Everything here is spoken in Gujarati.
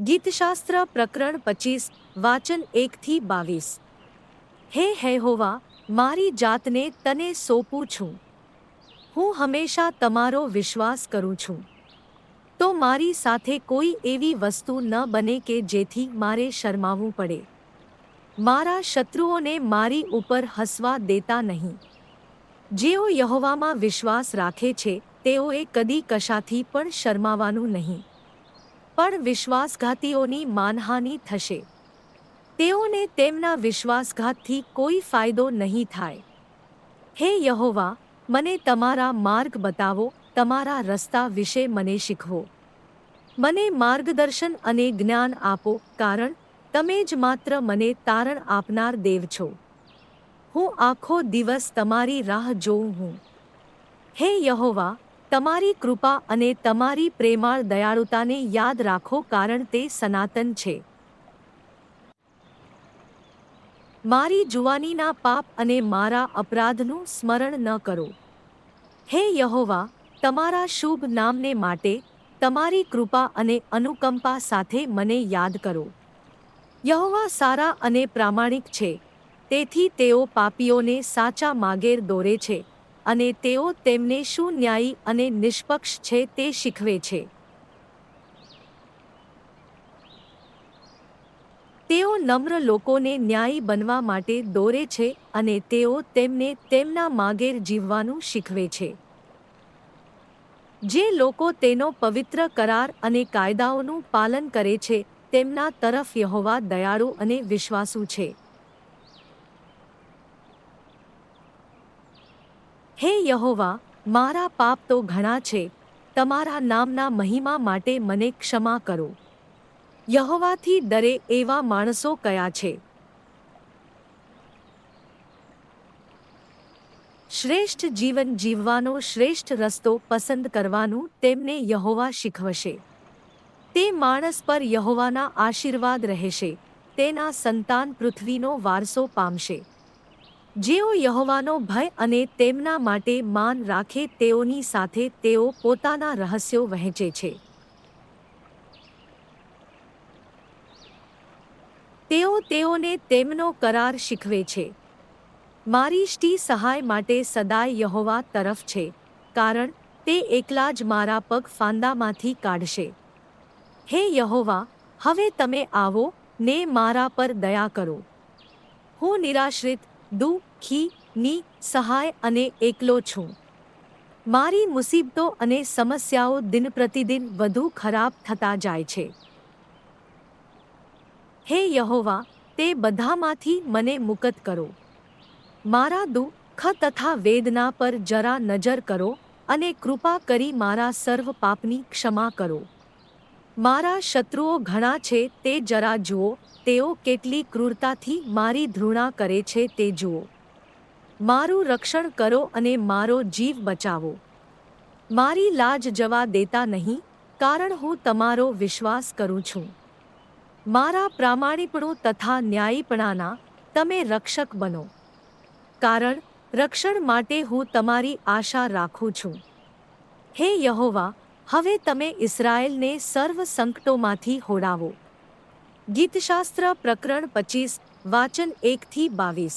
ગીતશાસ્ત્ર પ્રકરણ પચીસ, વાચન એકથી બાવીસ. હે હેહોવા, મારી જાતને તને સોંપું છું. હું હંમેશા તમારો વિશ્વાસ કરું છું. તો મારી સાથે કોઈ એવી વસ્તુ ન બને કે જેથી મારે શરમાવવું પડે. મારા શત્રુઓને મારી ઉપર હસવા દેતા નહીં. જેઓ યહોવામાં વિશ્વાસ રાખે છે, તેઓએ કદી કશાથી પણ શરમાવાનું નહીં. પણ વિશ્વાસઘાતીઓની માનહાનિ થશે. તેઓને તેમના વિશ્વાસઘાતથી કોઈ ફાયદો નહીં થાય. હે યહોવા, મને તમારા માર્ગ બતાવો, તમારા રસ્તા વિશે મને શીખવો. મને માર્ગદર્શન અને જ્ઞાન આપો, કારણ તમે જ માત્ર મને તારણ આપનાર દેવ છો. હું આખો દિવસ તમારી રાહ જોઉં હું. હે યહોવા તમારી કૃપા અને તમારી પ્રેમાળ દયાળુતાને યાદ રાખો કારણ તે સનાતન છે. મારી જુવાનીના પાપ અને મારા અપરાધનું સ્મરણ ન કરો. હે યહોવા, તમારા શુભ નામને માટે તમારી કૃપા અને અનુકંપા સાથે મને યાદ કરો. યહોવા સારા અને પ્રામાણિક છે, તેથી તેઓ પાપીઓને સાચા માગેર દોરે છે. અને તેઓ તેમને શું ન્યાયી અને નિષ્પક્ષ છે તે શીખવે છે. તેઓ નમ્ર લોકોને ન્યાયી બનવા માટે દોરે છે અને તેઓ તેમને તેમના માગેર જીવવાનું શીખવે છે. જે લોકો તેનો પવિત્ર કરાર અને કાયદાઓનું પાલન કરે છે, તેમના તરફ યહોવા દયાળુ અને વિશ્વાસુ છે. હે યહોવા, મારા પાપ તો ઘણા છે, તમારા નામના મહિમા માટે મને ક્ષમા કરો. યહોવાથી ડરે એવા માણસો કયા છે? શ્રેષ્ઠ જીવન જીવવાનો શ્રેષ્ઠ રસ્તો પસંદ કરવાનું તેમને યહોવા શીખવશે. તે માણસ પર યહોવાના આશીર્વાદ રહેશે, તેના સંતાન પૃથ્વીનો વારસો પામશે. જેઓ યહોવાનો ભય અને તેમના માટે માન રાખે તેઓની સાથે તેઓ પોતાના રહસ્યો વહેંચે છે. તેઓ તેઓને તેમનો કરાર શીખવે છે. મારી સ્ટી સહાય માટે સદાય યહોવા તરફ છે, કારણ તે એકલા જ મારા પગ ફાંદામાંથી કાઢશે. હે યહોવા, હવે તમે આવો, ને મારા પર દયા કરો. હું નિરાશ્રિત દુઃખી ની સહાય અને એકલો છું. મારી મુસીબતો અને સમસ્યાઓ દિન પ્રતિદિન વધુ ખરાબ થતા જાય છે. હે યહોવા, તે બધામાંથી મને મુકત કરો. મારા દુઃખ તથા વેદના પર જરા નજર કરો અને કૃપા કરી મારા સર્વ પાપની ક્ષમા કરો. મારા શત્રુઓ ઘણા છે, તે જરા જુઓ, તેઓ કેટલી ક્રૂરતાથી મારી ધૃણા કરે છે તે જુઓ. મારું રક્ષણ કરો અને મારો જીવ બચાવો. મારી લાજ જવા દેતા નહીં, કારણ હું તમારો વિશ્વાસ કરું છું. મારા પ્રામાણિકપણું તથા ન્યાયીપણાના, તમે રક્ષક બનો. કારણ, રક્ષણ માટે હું તમારી આશા રાખું છું. હે યહોવા હવે તમે ઇસરાયેલને સર્વ સંકટોમાંથી હોડાવો ગીતશાસ્ત્ર પ્રકરણ પચીસ વાચન એકથી બાવીસ.